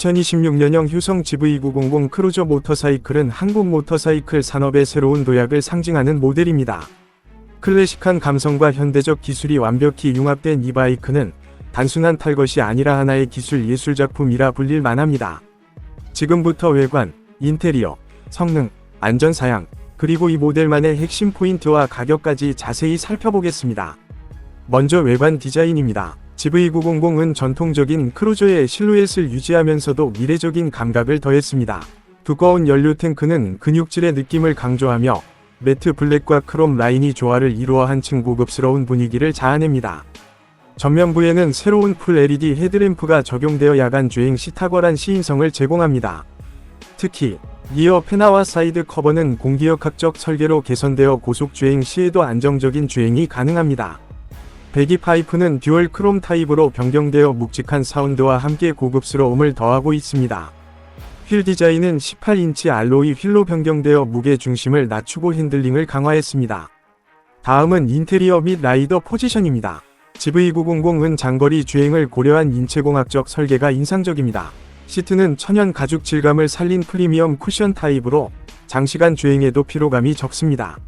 2026년형 효성 GV900 크루저 모터사이클은 한국 모터사이클 산업의 새로운 도약을 상징하는 모델입니다. 클래식한 감성과 현대적 기술이 완벽히 융합된 이 바이크는 단순한 탈 것이 아니라 하나의 기술 예술 작품이라 불릴 만합니다. 지금부터 외관, 인테리어, 성능, 안전사양, 그리고 이 모델만의 핵심 포인트와 가격까지 자세히 살펴보겠습니다. 먼저 외관 디자인입니다. GV900은 전통적인 크루저의 실루엣을 유지하면서도 미래적인 감각을 더했습니다. 두꺼운 연료 탱크는 근육질의 느낌을 강조하며 매트 블랙과 크롬 라인이 조화를 이루어 한층 고급스러운 분위기를 자아냅니다. 전면부에는 새로운 풀 LED 헤드램프가 적용되어 야간 주행 시 탁월한 시인성을 제공합니다. 특히 리어 페나와 사이드 커버는 공기역학적 설계로 개선되어 고속 주행 시에도 안정적인 주행이 가능합니다. 배기 파이프는 듀얼 크롬 타입으로 변경되어 묵직한 사운드와 함께 고급스러움을 더하고 있습니다. 휠 디자인은 18인치 알로이 휠로 변경되어 무게 중심을 낮추고 핸들링을 강화했습니다. 다음은 인테리어 및 라이더 포지션입니다. GV900은 장거리 주행을 고려한 인체공학적 설계가 인상적입니다. 시트는 천연 가죽 질감을 살린 프리미엄 쿠션 타입으로 장시간 주행에도 피로감이 적습니다.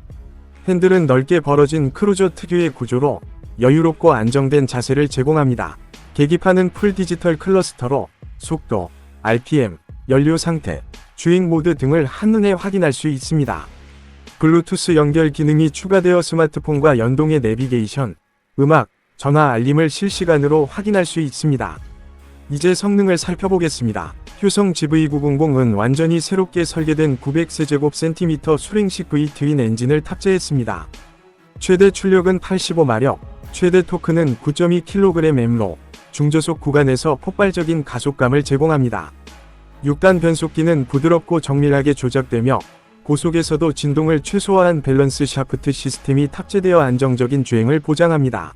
핸들은 넓게 벌어진 크루저 특유의 구조로 여유롭고 안정된 자세를 제공합니다. 계기판은 풀 디지털 클러스터로 속도, RPM, 연료 상태, 주행 모드 등을 한눈에 확인할 수 있습니다. 블루투스 연결 기능이 추가되어 스마트폰과 연동의 내비게이션, 음악, 전화 알림을 실시간으로 확인할 수 있습니다. 이제 성능을 살펴보겠습니다. 효성 GV900은 완전히 새롭게 설계된 900세제곱센티미터 수랭식 V 트윈 엔진을 탑재했습니다. 최대 출력은 85마력, 최대 토크는 9.2kgm로 중저속 구간에서 폭발적인 가속감을 제공합니다. 6단 변속기는 부드럽고 정밀하게 조작되며 고속에서도 진동을 최소화한 밸런스 샤프트 시스템이 탑재되어 안정적인 주행을 보장합니다.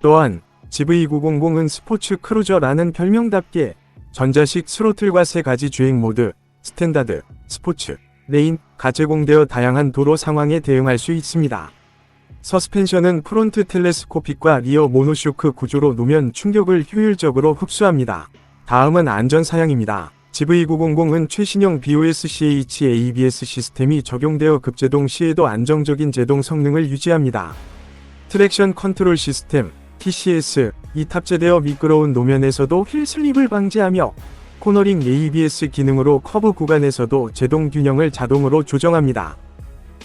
또한 GV900은 스포츠 크루저라는 별명답게 전자식 스로틀과 세 가지 주행 모드, 스탠다드, 스포츠, 레인 가 제공되어 다양한 도로 상황에 대응할 수 있습니다. 서스펜션은 프론트 텔레스코픽과 리어 모노쇼크 구조로 노면 충격을 효율적으로 흡수합니다. 다음은 안전 사양입니다. GV900은 최신형 BOSCH ABS 시스템이 적용되어 급제동 시에도 안정적인 제동 성능을 유지합니다. 트랙션 컨트롤 시스템 TCS 이 탑재되어 미끄러운 노면에서도 휠 슬립을 방지하며 코너링 ABS 기능으로 커브 구간에서도 제동 균형을 자동으로 조정합니다.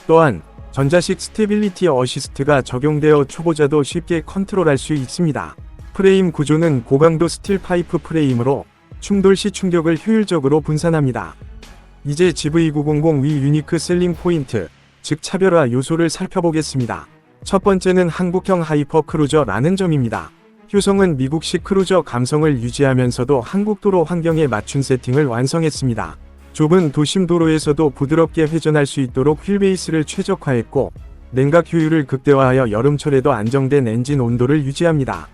또한 전자식 스테빌리티 어시스트가 적용되어 초보자도 쉽게 컨트롤할 수 있습니다. 프레임 구조는 고강도 스틸 파이프 프레임으로 충돌 시 충격을 효율적으로 분산합니다. 이제 GV900 위 유니크 셀링 포인트, 즉 차별화 요소를 살펴보겠습니다. 첫 번째는 한국형 하이퍼 크루저라는 점입니다. 효성은 미국식 크루저 감성을 유지하면서도 한국 도로 환경에 맞춘 세팅을 완성했습니다. 좁은 도심 도로에서도 부드럽게 회전할 수 있도록 휠베이스를 최적화했고 냉각 효율을 극대화하여 여름철에도 안정된 엔진 온도를 유지합니다.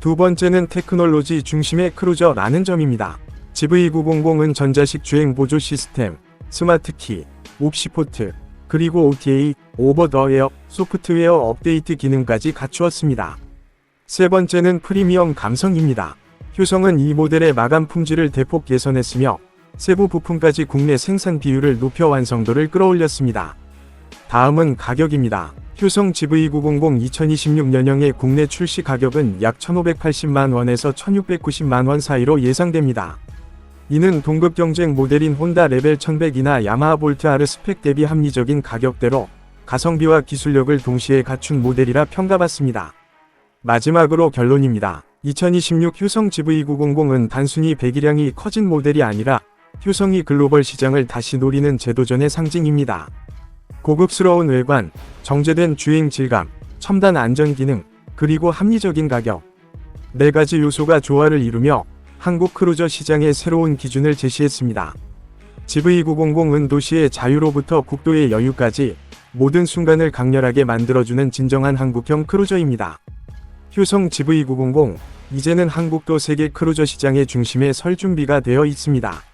두 번째는 테크놀로지 중심의 크루저라는 점입니다. GV900은 전자식 주행 보조 시스템, 스마트 키, 옵시포트, 그리고 OTA, 오버 더 에어, 소프트웨어 업데이트 기능까지 갖추었습니다. 세 번째는 프리미엄 감성입니다. 효성은 이 모델의 마감 품질을 대폭 개선했으며 세부 부품까지 국내 생산 비율을 높여 완성도를 끌어올렸습니다. 다음은 가격입니다. 효성 GV900 2026년형의 국내 출시 가격은 약 1,580만 원에서 1,690만 원 사이로 예상됩니다. 이는 동급 경쟁 모델인 혼다 레벨 1100이나 야마하 볼트 R 스펙 대비 합리적인 가격대로 가성비와 기술력을 동시에 갖춘 모델이라 평가받습니다. 마지막으로 결론입니다. 2026 효성 GV900은 단순히 배기량이 커진 모델이 아니라 효성이 글로벌 시장을 다시 노리는 제도전의 상징입니다. 고급스러운 외관, 정제된 주행 질감, 첨단 안전 기능, 그리고 합리적인 가격. 네 가지 요소가 조화를 이루며 한국 크루저 시장의 새로운 기준을 제시했습니다. GV900은 도시의 자유로부터 국도의 여유까지 모든 순간을 강렬하게 만들어주는 진정한 한국형 크루저입니다. 효성 GV900, 이제는 한국도 세계 크루저 시장의 중심에 설 준비가 되어 있습니다.